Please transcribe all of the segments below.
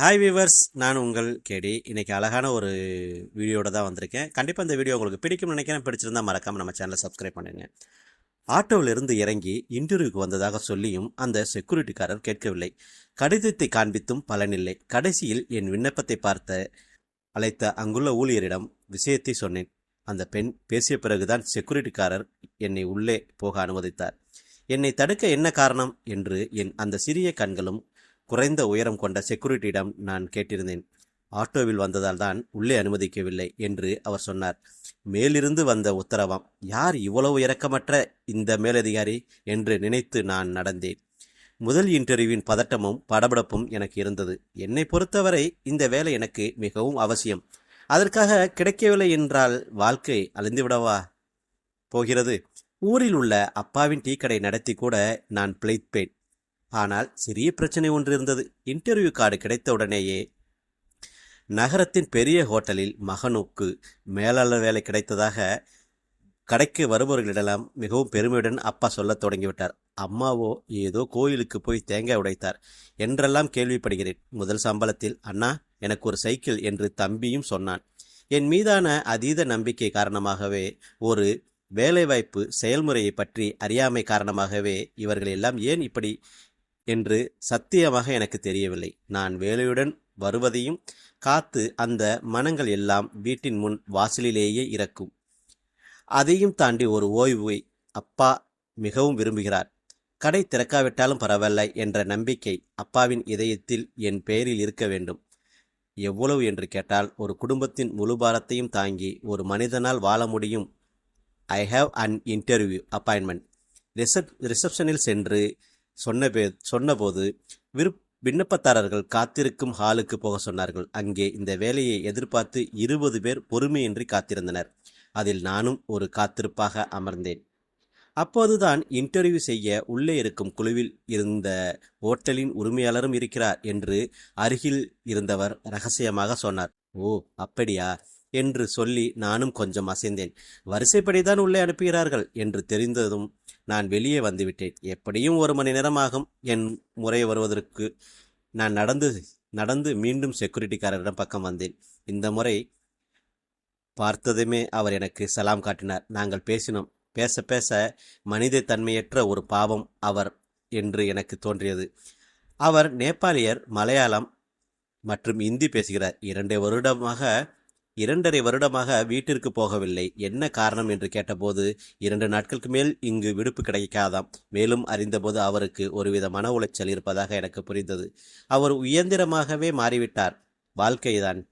Hi viewers நான் உங்கள் கேடி. இன்றைக்கி அழகான ஒரு வீடியோட தான் வந்திருக்கேன். கண்டிப்பாக இந்த வீடியோ உங்களுக்கு பிடிக்கும்னு நினைக்கிறேன். பிடிச்சிருந்தா மறக்காமல் நம்ம சேனலை சப்ஸ்கிரைப் பண்ணுங்கள் ஆட்டோவிலிருந்து இறங்கி இன்டர்வியூக்கு வந்ததாக சொல்லியும் அந்த செக்யூரிட்டிக்காரர் கேட்கவில்லை. கடிதத்தை காண்பித்தும் பலனில்லை. கடைசியில் என் விண்ணப்பத்தை பார்த்த அழைத்த அங்குள்ள ஊழியரிடம் விஷயத்தை சொன்னேன். அந்த பெண் பேசிய பிறகுதான் செக்யூரிட்டிக்காரர் என்னை உள்ளே போக அனுமதித்தார். என்னை தடுக்க என்ன காரணம்? என்று என் அந்த சிறிய கண்களும் குறைந்த உயரம் கொண்ட செக்யூரிட்டியிடம் நான் கேட்டிருந்தேன். ஆட்டோவில் வந்ததால் தான் உள்ளே அனுமதிக்கவில்லை என்று அவர் சொன்னார். மேலிருந்து வந்த உத்தரவாம் யார் இவ்வளவு இரக்கமற்ற இந்த மேலதிகாரி? என்று நினைத்து நான் நடந்தேன். முதல் இன்டர்வியூவின் பதட்டமும் படபடப்பும் எனக்கு இருந்தது. என்னை பொறுத்தவரை இந்த வேலை எனக்கு மிகவும் அவசியம். அதற்காக கிடைக்கவில்லை என்றால் வாழ்க்கை அழிந்துவிடவா போகிறது? ஊரில் உள்ள அப்பாவின் டீ கடை நடத்தி கூட நான் பிழைப்பேன். ஆனால் சிறிய பிரச்சனை ஒன்று இருந்தது. இன்டர்வியூ கார்டு கிடைத்தவுடனேயே நகரத்தின் பெரிய ஹோட்டலில் மகனுக்கு மேலாளர் வேலை கிடைத்ததாக கடைக்கு வருபவர்களிடலாம் மிகவும் பெருமையுடன் அப்பா சொல்லத் தொடங்கிவிட்டார். அம்மாவோ ஏதோ கோயிலுக்கு போய் தேங்காய் உடைத்தார் என்றெல்லாம் கேள்விப்படுகிறேன். முதல் சம்பளத்தில் அண்ணா எனக்கு ஒரு சைக்கிள் என்று தம்பியும் சொன்னான். என் மீதான அதீத நம்பிக்கை காரணமாகவே ஒரு வேலைவாய்ப்பு செயல்முறையை பற்றி அறியாமை காரணமாகவே இவர்கள் எல்லாம் ஏன் இப்படி என்று சத்தியமாக எனக்கு தெரியவில்லை. நான் வேலையுடன் வருவதையும் காத்து அந்த மனங்கள் எல்லாம் வீட்டின் முன் வாசலிலேயே இறக்கும். அதையும் தாண்டி ஒரு ஓய்வை அப்பா மிகவும் விரும்புகிறார். கடை திறக்காவிட்டாலும் பரவாயில்ல என்ற நம்பிக்கை அப்பாவின் இதயத்தில் என் பெயரில் இருக்க வேண்டும். எவ்வளவு என்று கேட்டால் ஒரு குடும்பத்தின் முழு பாரத்தையும் தாங்கி ஒரு மனிதனால் வாழ முடியும். I have an interview appointment ரிசப் ரிசப்ஷனில் சென்று சொன்ன பே சொன்னபோது விருப் விண்ணப்பதாரர்கள் காத்திருக்கும் ஹாலுக்கு போக சொன்னார்கள். அங்கே இந்த வேலையை எதிர்பார்த்து இருபது பேர் பொறுமையின்றி காத்திருந்தனர். அதில் நானும் ஒரு காத்திருப்பாக அமர்ந்தேன். அப்போதுதான் இன்டர்வியூ செய்ய உள்ளே இருக்கும் குழுவில் இருந்த ஓட்டலின் உரிமையாளரும் இருக்கிறார் என்று அருகில் இருந்தவர் ரகசியமாக சொன்னார். ஓ அப்படியா? என்று சொல்லி நானும் கொஞ்சம் அசைந்தேன். வரிசைப்படிதான் உள்ளே அனுப்புகிறார்கள் என்று தெரிந்ததும் நான் வெளியே வந்துவிட்டேன். எப்படியும் ஒரு மணி நேரமாகும். என் முறை வருவதற்கு நான் நடந்து நடந்து மீண்டும் செக்யூரிட்டிக்காரரிடம் பக்கம் வந்தேன். இந்த முறை பார்த்ததுமே அவர் எனக்கு சலாம் காட்டினார். நாங்கள் பேசினோம். பேச பேச மனித தன்மையற்ற ஒரு பாவம் அவர் என்று எனக்கு தோன்றியது. அவர் நேபாளியர் மலையாளம் மற்றும் இந்தி பேசுகிறார். இரண்டு வருடமாக இரண்டரை வருடமாக வீட்டிற்கு போகவில்லை. என்ன காரணம் என்று கேட்டபோது இரண்டு நாட்களுக்கு மேல் இங்கு விடுப்பு கிடைக்காதாம். மேலும் அறிந்தபோது அவருக்கு ஒருவித மன உளைச்சல் இருப்பதாக எனக்கு புரிந்தது. அவர் உயந்திரமாகவே மாறிவிட்டார். வாழ்க்கைதான்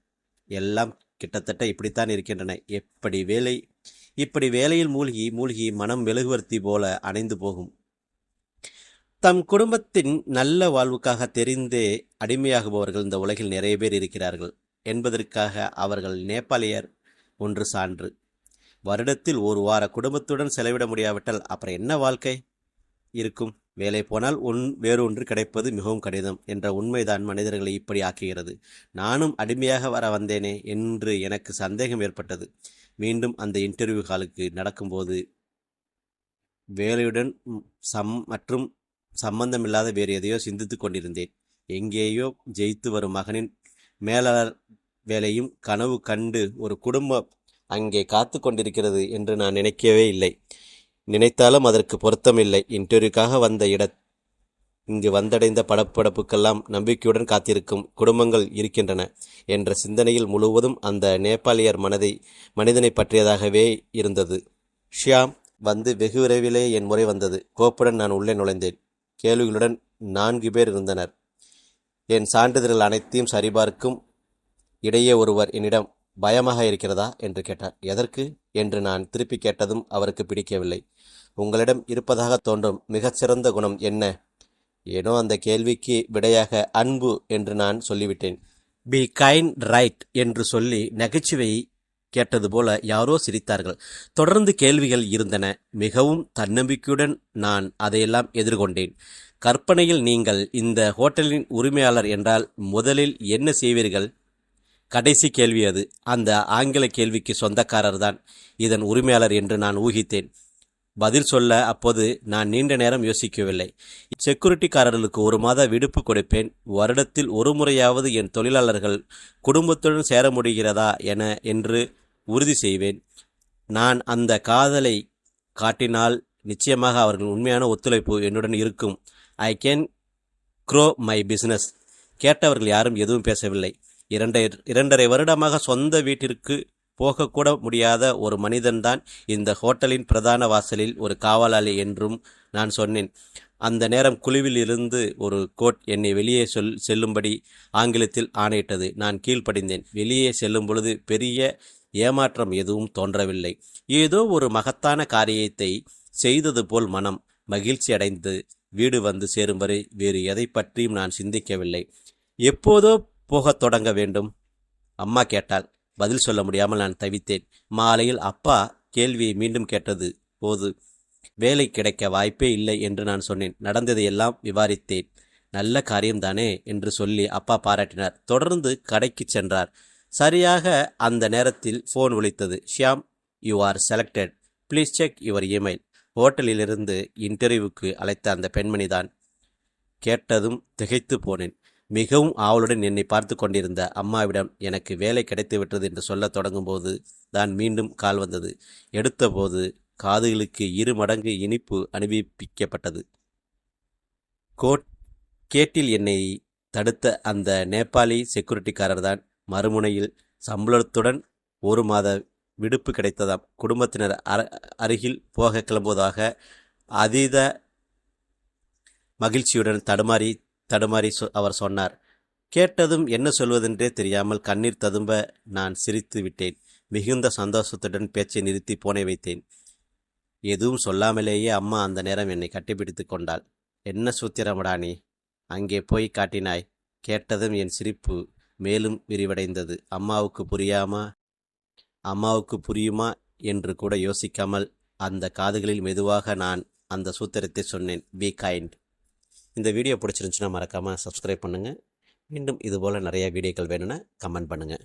எல்லாம் கிட்டத்தட்ட இப்படித்தான் இருக்கின்றன. எப்படி வேலை இப்படி வேலையில் மூழ்கி மூழ்கி மனம் மெழுகுவர்த்தி போல அணைந்து போகும். தம் குடும்பத்தின் நல்ல வாழ்வுக்காக தெரிந்தே அடிமையாகுபவர்கள் இந்த உலகில் நிறைய பேர் இருக்கிறார்கள். என்பதற்காக அவர்கள் நேபாளியர் ஒன்று சான்று. வருடத்தில் ஒரு வார குடும்பத்துடன் செலவிட முடியாவிட்டால் அப்புறம் என்ன வாழ்க்கை இருக்கும்? வேலை போனால் ஒன் வேறொன்று கிடைப்பது மிகவும் கடினம் என்ற உண்மைதான் மனிதர்களை இப்படி ஆக்குகிறது. நானும் அடிமையாக வர வந்தேனே என்று எனக்கு சந்தேகம் ஏற்பட்டது. மீண்டும் அந்த இன்டர்வியூ காலுக்கு நடக்கும்போது வேலையுடன் சம் மற்றும் சம்பந்தமில்லாத வேறு எதையோ சிந்தித்துக் கொண்டிருந்தேன். எங்கேயோ ஜெயித்து வரும் மகனின் மேலாளர் வேலையும் கனவு கண்டு ஒரு குடும்பம் அங்கே காத்து கொண்டிருக்கிறது என்று நான் நினைக்கவே இல்லை. நினைத்தாலும் அதற்கு பொருத்தமில்லை இன்டர்வியூக்காக வந்த இட இங்கு வந்தடைந்த படப்படப்புக்கெல்லாம் நம்பிக்கையுடன் காத்திருக்கும் குடும்பங்கள் இருக்கின்றன என்ற சிந்தனையில் முழுவதும் அந்த நேபாளியர் மனதை மனிதனை பற்றியதாகவே இருந்தது. ஷியாம் வந்து வெகு விரைவிலே என் முறை வந்தது. கோப்புடன் நான் உள்ளே நுழைந்தேன். கேள்விகளுடன் நான்கு பேர் இருந்தனர். என் சான்றிதழ்கள் அனைத்தையும் சரிபார்க்கும் இடையே ஒருவர் என்னிடம் பயமாக இருக்கிறதா என்று கேட்டார். எதற்கு? என்று நான் திருப்பி கேட்டதும் அவருக்கு பிடிக்கவில்லை. உங்களிடம் இருப்பதாக தோன்றும் மிகச்சிறந்த குணம் என்ன? ஏனோ அந்த கேள்விக்கு விடையாக அன்பு என்று நான் சொல்லிவிட்டேன். பி கைண்ட் ரைட் என்று சொல்லி நகைச்சுவையை கேட்டது போல யாரோ சிரித்தார்கள். தொடர்ந்து கேள்விகள் இருந்தன. மிகவும் தன்னம்பிக்கையுடன் நான் அதையெல்லாம் எதிர்கொண்டேன். கற்பனையில் நீங்கள் இந்த ஹோட்டலின் உரிமையாளர் என்றால் முதலில் என்ன செய்வீர்கள்? கடைசி கேள்வி அது. அந்த ஆங்கில கேள்விக்கு சொந்தக்காரர் தான் இதன் உரிமையாளர் என்று நான் ஊகித்தேன். பதில் சொல்ல அப்போது நான் நீண்ட நேரம் யோசிக்கவில்லை. செக்யூரிட்டிக்காரர்களுக்கு ஒரு மாத விடுப்பு கொடுப்பேன். வருடத்தில் ஒரு முறையாவது என் தொழிலாளர்கள் குடும்பத்துடன் சேர முடிகிறதா என என்று உறுதி செய்வேன். நான் அந்த காதலை காட்டினால் நிச்சயமாக அவர்கள் உண்மையான ஒத்துழைப்பு என்னுடன் இருக்கும். I can grow my business கேட்டவர்கள் யாரும் எதுவும் பேசவில்லை. இரண்டை இரண்டரை வருடமாக சொந்த வீட்டிற்கு போகக்கூட முடியாத ஒரு மனிதன்தான் இந்த ஹோட்டலின் பிரதான வாசலில் ஒரு காவலாளி என்றும் நான் சொன்னேன். அந்த நேரம் குழுவில் இருந்து ஒரு கோட் என்னை வெளியே சொல் செல்லும்படி ஆங்கிலத்தில் ஆணையிட்டது. நான் கீழ்ப்படிந்தேன். வெளியே செல்லும் பொழுது பெரிய ஏமாற்றம் எதுவும் தோன்றவில்லை. ஏதோ ஒரு மகத்தான காரியத்தை செய்தது போல் மனம் மகிழ்ச்சி அடைந்து வீடு வந்து சேரும் வரை வேறு எதை பற்றியும் நான் சிந்திக்கவில்லை. எப்போதோ போகத் தொடங்க வேண்டும். அம்மா கேட்டாள். பதில் சொல்ல முடியாமல் நான் தவித்தேன். மாலையில் அப்பா கேள்வியை மீண்டும் கேட்டது போது வேலை கிடைக்க வாய்ப்பே இல்லை என்று நான் சொன்னேன். நடந்ததை எல்லாம் விவாரித்தேன் நல்ல காரியம்தானே என்று சொல்லி அப்பா பாராட்டினார். தொடர்ந்து கடைக்கு சென்றார். சரியாக அந்த நேரத்தில் ஃபோன் ஒலித்தது. Shyam you are selected please check your email ஹோட்டலிலிருந்து இன்டர்வியூக்கு அழைத்த அந்த பெண்மணிதான் கேட்டதும் திகைத்து போனேன். மிகவும் ஆவலுடன் என்னை பார்த்து கொண்டிருந்த அம்மாவிடம் எனக்கு வேலை கிடைத்துவிட்டது என்று சொல்லத் தொடங்கும்போது தான் மீண்டும் கால் வந்தது. எடுத்தபோது காதுகளுக்கு இரு மடங்கு இனிப்பு அனுபவிக்கப்பட்டது கோட் கேட்டில் என்னை தடுத்த அந்த நேபாளி செக்யூரிட்டிக்காரர் தான் மறுமுனையில் சம்பளத்துடன் ஒரு மாத விடுப்பு கிடைத்ததாம். குடும்பத்தினர் அர அருகில் போக கிளம்புவதாக அதீத மகிழ்ச்சியுடன் தடுமாறி தடுமாறி சொ அவர் சொன்னார். கேட்டதும் என்ன சொல்வதென்றே தெரியாமல் கண்ணீர் ததும்ப நான் சிரித்து விட்டேன். மிகுந்த சந்தோஷத்துடன் பேச்சை நிறுத்தி போனை வைத்தேன். எதுவும் சொல்லாமலேயே அம்மா அந்த நேரம் என்னை கட்டிப்பிடித்து கொண்டாள். என்ன சூத்திரமடா நீ? அங்கே போய் காட்டினாய். கேட்டதும் என் சிரிப்பு மேலும் விரிவடைந்தது. அம்மாவுக்கு புரியாமா? அம்மாவுக்கு புரியுமா? என்று கூட யோசிக்காமல் அந்த காதுகளில் மெதுவாக நான் அந்த சூத்திரத்தை சொன்னேன். பி கைண்ட் இந்த வீடியோ பிடிச்சிருந்துச்சுன்னா மறக்காமல் சப்ஸ்கிரைப் பண்ணுங்கள் மீண்டும் இதுபோல் நிறையா வீடியோக்கள் வேணும்னா கமெண்ட் பண்ணுங்கள்